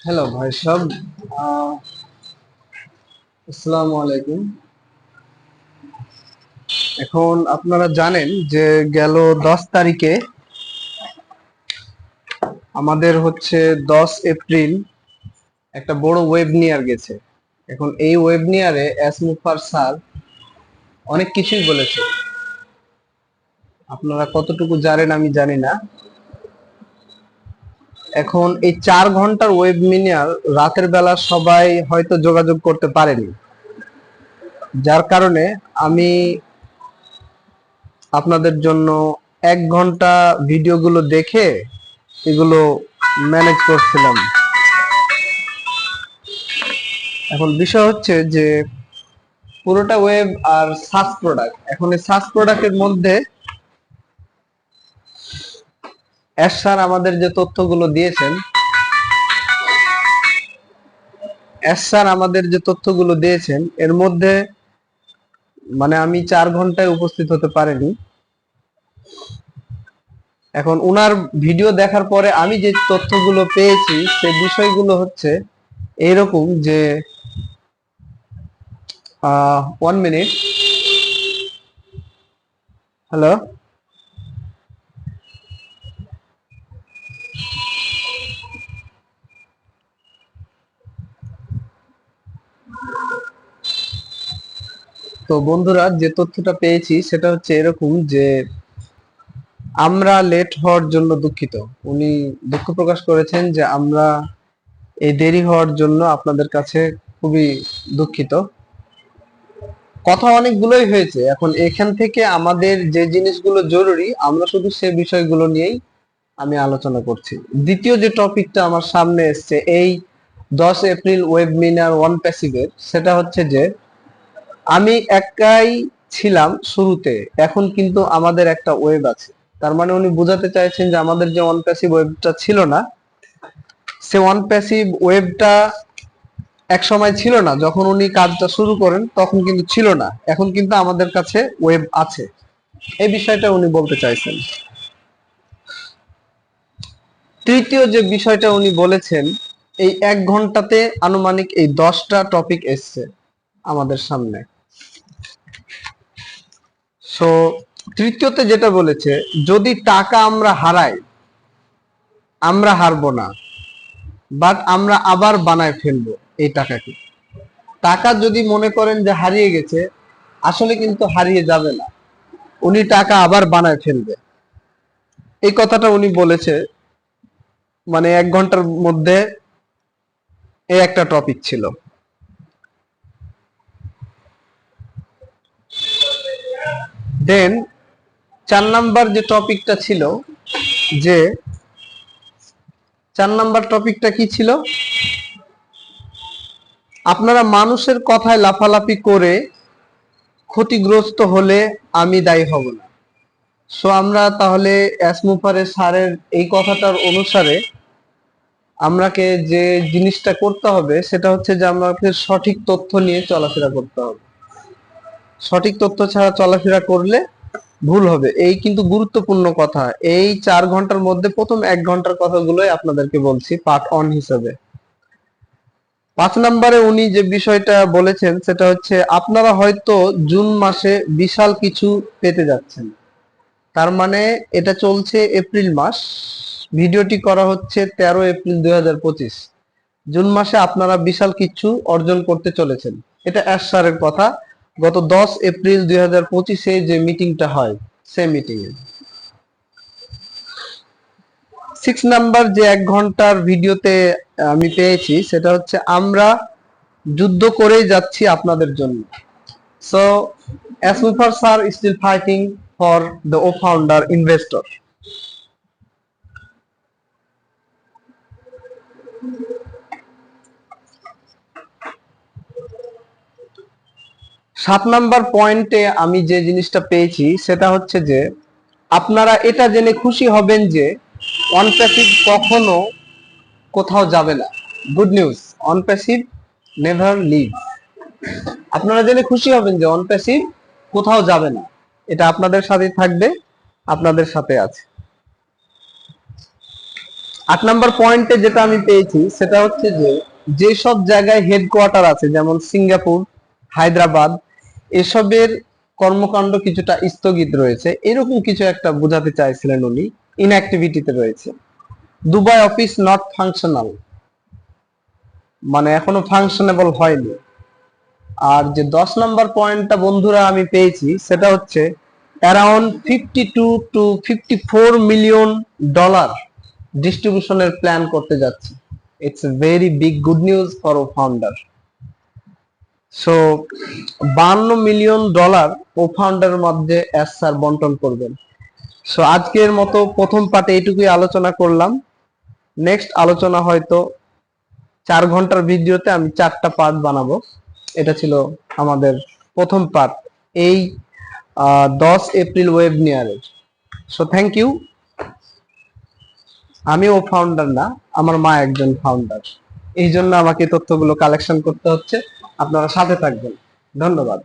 Hello ভাই সব আসসালামু আলাইকুম এখন আপনারা জানেন যে গেল দশ তারিখে আমাদের হচ্ছে দশ এপ্রিল একটা বড় ওয়েবনিয়ার গেছে। এখন এই ওয়েবনিয়ারে এস মুফার স্যার অনেক কিছুই বলেছে। আপনারা কতটুকু জানেন আমি জানি না। এখন এই চার ঘণ্টার ওয়েবমিনার রাতের বেলা সবাই হয়তো যোগাযোগ করতে পারেনি। যার কারণে আমি আপনাদের জন্য এক ঘণ্টা ভিডিওগুলো দেখে এগুলো ম্যানেজ করছিলাম। এখন বিষয় হচ্ছে যে পুরোটা ওয়েব আর সাস প্রোডাক্ট এখন এই সাস প্রোডাক্টের মধ্যে এস স্যার আমাদের যে তথ্যগুলো দিয়েছেন এস স্যার আমাদের যে তথ্যগুলো দিয়েছেন, এর মধ্যে মানে আমি চার ঘন্টায় উপস্থিত হতে পারিনি। এখন উনার ভিডিও দেখার পরে আমি যে তথ্যগুলো পেয়েছি, সে বিষয়গুলো হচ্ছে এইরকম যে ওয়ান মিনিট হ্যালো? তো বন্ধুরা, যে তথ্যটা পেয়েছি সেটা হচ্ছে এরকম যে আমরা লেট হওয়ার জন্য দুঃখিত। উনি দুঃখ প্রকাশ করেছেন যে আমরা এই দেরি হওয়ার জন্য আপনাদের কাছে খুবই দুঃখিত। কথা অনেকগুলোই হয়েছে। এখন এখান থেকে আমাদের যে জিনিসগুলো জরুরি, আমরা শুধু সে বিষয়গুলো নিয়েই আমি আলোচনা করছি। দ্বিতীয় যে টপিকটা আমার সামনে এসছে, এই দশ এপ্রিল ওয়েব মিনার ওয়ান প্যাসিভের সেটা হচ্ছে যে আমি একাই ছিলাম শুরুতে, এখন কিন্তু আমাদের একটা ওয়েব আছে। তার মানে উনি বোঝাতে চাইছেন যে আমাদের যে ওয়ান প্যাসিভ ওয়েবটা ছিল না, সে ওয়ান প্যাসিভ ওয়েবটা এক সময় ছিল না। যখন উনি কাজটা শুরু করেন, তখন কিন্তু ছিল না। এখন কিন্তু আমাদের কাছে ওয়েব আছে। এই বিষয়টা উনি বলতে চাইছেন। তৃতীয় যে বিষয়টা উনি বলেছেন, এই এক ঘন্টাতে আনুমানিক এই দশটা টপিক এসছে আমাদের সামনে। সো তৃতীয়তে যেটা বলেছে, যদি টাকা আমরা হারাই, আমরা হারবো না বাট আমরা আবার বানায় ফেলব এই টাকাকে। টাকা যদি মনে করেন যে হারিয়ে গেছে, আসলে কিন্তু হারিয়ে যাবে না। উনি টাকা আবার বানায় ফেলবে। এই কথাটা উনি বলেছে মানে এক ঘণ্টার মধ্যে এই একটা টপিক ছিল। দেন চার নাম্বার যে টপিকটা ছিল, যে চার নাম্বার টপিকটা কি ছিল? আপনারা মানুষের কথায় লাফালাফি করে ক্ষতিগ্রস্ত হলে আমি দায়ী হব না। সো আমরা তাহলে অ্যাসমুফারের স্যারের এই কথাটার অনুসারে আমরাকে যে জিনিসটা করতে হবে, সেটা হচ্ছে যে আমাকে সঠিক তথ্য নিয়ে চলাফেরা করতে হবে। সঠিক তথ্য ছাড়া চলাফেরা করলে ভুল হবে। এই কিন্তু গুরুত্বপূর্ণ কথা। এই চার ঘণ্টার মধ্যে প্রথম এক ঘণ্টার কথাগুলোই আপনাদেরকে বলছি পার্ট অন হিসেবে। পাঁচ নম্বরে উনি যে বিষয়টা বলেছেন, সেটা হচ্ছে, আপনারা হয়তো জুন মাসে বিশাল কিছু পেতে যাচ্ছেন। তার মানে এটা চলছে এপ্রিল মাস। ভিডিওটি করা হচ্ছে তেরো এপ্রিল দুই হাজার পঁচিশ। জুন মাসে আপনারা বিশাল কিছু অর্জন করতে চলেছেন। এটা অ্যাশ স্যারের কথা। গত দশ এপ্রিল দুই হাজার পঁচিশে যে মিটিংটা হয় সে মিটিং এ সিক্স নাম্বার যে এক ঘণ্টার ভিডিওতে আমি পেয়েছি, সেটা হচ্ছে আমরা যুদ্ধ করেই যাচ্ছি আপনাদের জন্য। So অ্যাসমুফার sir still fighting for the O founder investor সাত নাম্বার পয়েন্টে আমি যে জিনিসটা পেয়েছি, সেটা হচ্ছে যে আপনারা এটা জেনে খুশি হবেন যে অন প্যাসিভ কখনো কোথাও যাবে না। Good news on passive never leave আপনারা জেনে খুশি হবেন যে অন প্যাসিভ কোথাও যাবে না। এটা আপনাদের সাথে থাকবে, আপনাদের সাথে আছে। আট নাম্বার পয়েন্টে যেটা আমি পেয়েছি, সেটা হচ্ছে যে যেসব জায়গায় হেডকোয়ার্টার আছে, যেমন সিঙ্গাপুর, হায়দ্রাবাদ এসবের কর্মকাণ্ড কিছুটা স্থগিত রয়েছে। এরকম কিছু একটা বোঝাতে চাইছিলেন উনি। ইনঅ্যাক্টিভিটিতে রয়েছে। দুবাই অফিস নট ফাংশনাল মানে এখনও ফাংশনেবল হয়নি। আর যে দশ নম্বর পয়েন্টটা বন্ধুরা আমি পেয়েছি, সেটা হচ্ছে around fifty two two fifty four million dollar ডিস্ট্রিবিউশনের plan করতে যাচ্ছে it's very big good news for founder so বান্ন মিলিয়ন ডলার ও ফাউন্ডারের মধ্যে এস স্যার বন্টন করবেন। সো আজকের মতো প্রথম পার্টে এইটুকুই আলোচনা করলাম। নেক্সট আলোচনা হয়তো চার ঘণ্টার ভিডিওতে আমি চারটা পার্ট বানাবো। এটা ছিল আমাদের প্রথম পার্ট এই দশ এপ্রিল ওয়েবনিয়ারের সো থ্যাংক ইউ আমি ও ফাউন্ডার না, আমার মা একজন ফাউন্ডার এই জন্য আমাকে তথ্যগুলো কালেকশন করতে হচ্ছে। আপনারা সাথে থাকবেন। ধন্যবাদ।